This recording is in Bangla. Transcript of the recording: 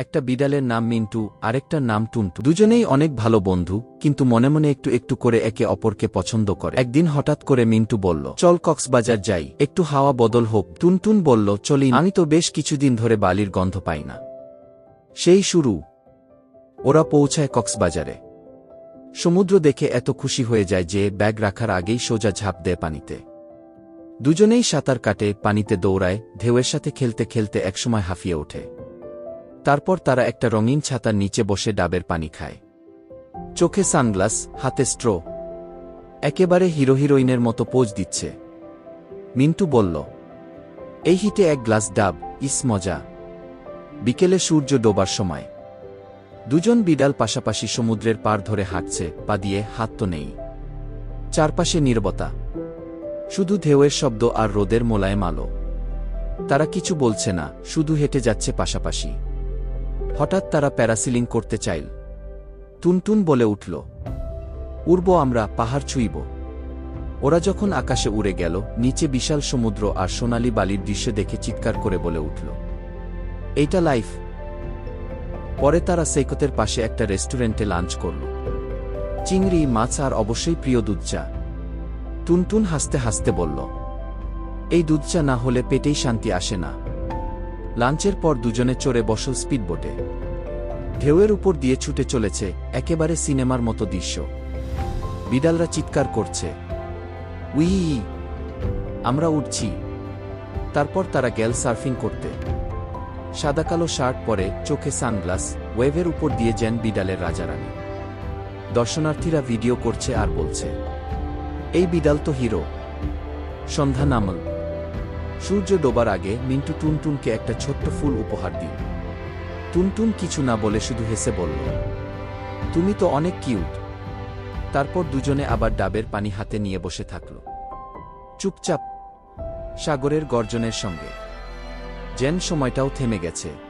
একটা বিড়ালের নাম মিন্টু আরেকটার নাম টুনটু। দুজনেই অনেক ভালো বন্ধু, কিন্তু মনে মনে একটু একটু করে একে অপরকে পছন্দ করে। একদিন হঠাৎ করে মিন্টু বলল, চল কক্সবাজার যাই, একটু হাওয়া বদল হোক। টুনটুন বলল, চলি আমি তো বেশ কিছুদিন ধরে বালির গন্ধ পাই না। সেই শুরু। ওরা পৌঁছায় কক্সবাজারে। সমুদ্র দেখে এত খুশি হয়ে যায় যে ব্যাগ রাখার আগেই সোজা ঝাঁপ দেয় পানিতে। দুজনেই সাঁতার কাটে, পানিতে দৌড়ায়, ঢেউয়ের সাথে খেলতে খেলতে একসময় হাঁফিয়ে ওঠে। তারপর তারা একটা রঙিন ছাতার নিচে বসে ডাবের পানি খায়। চোখে সানগ্লাস, হাতে স্ট্র। একেবারে হিরো হিরোইনের মতো পোজ দিচ্ছে। মিন্টু বলল, এই হিটে এক গ্লাস ডাব, ইস মজা। বিকেলে সূর্য ডোবার সময়। দুজন বিড়াল পাশাপাশি সমুদ্রের পার ধরে হাঁটছে, পা দিয়ে হাত তো নেই। চারপাশে নির্বতা। শুধু ঢেউয়ের শব্দ আর রোদের মোলায়েম আলো। তারা কিছু বলছে না, শুধু হেঁটে যাচ্ছে পাশাপাশি। হঠাৎ তারা প্যারাসিলিং করতে চাইল। টুনটুন বলে উঠল, উড়ব আমরা, পাহাড় ছুঁইব। ওরা যখন আকাশে উড়ে গেল, নিচে বিশাল সমুদ্র আর সোনালি বালির দৃশ্য দেখে চিৎকার করে বলে উঠল, এইটা লাইফ। পরে তারা সৈকতের পাশে একটা রেস্টুরেন্টে লাঞ্চ করল। চিংড়ি, মাছ আর অবশ্যই প্রিয় দুধ চা টুনটুন হাসতে হাসতে বলল, এই দুধ চা না হলে পেটেই শান্তি আসে না। লাঞ্চের পর দুজনে চড়ে বসল স্পিডবোটে। ঢেউয়ের উপর দিয়ে ছুটে চলেছে একেবারে সিনেমার মতো দৃশ্য। বিড়ালরা চিৎকার করছে। উই আমরা উঠছি তারপর তারা গেল সার্ফিং করতে। সাদাকালো শার্ট পরে চোখে সানগ্লাস, ওয়েভের উপর দিয়ে যেন বিড়ালের রাজারানী। দর্শনার্থীরা ভিডিও করছে আর বলছে, এই বিড়াল তো হিরো। সন্ধ্যা নামল। সূর্য ডোবার আগে মিন্টু টুনটুনকে একটা ছোট্ট ফুল উপহার দিল। টুনটুন কিছু না বলে শুধু হেসে বলল, তুমি তো অনেক কিউট। তারপর দুজনে আবার ডাবের পানি হাতে নিয়ে বসে থাকল। চুপচাপ, সাগরের গর্জনের সঙ্গে। যেন সময়টাও থেমে গেছে।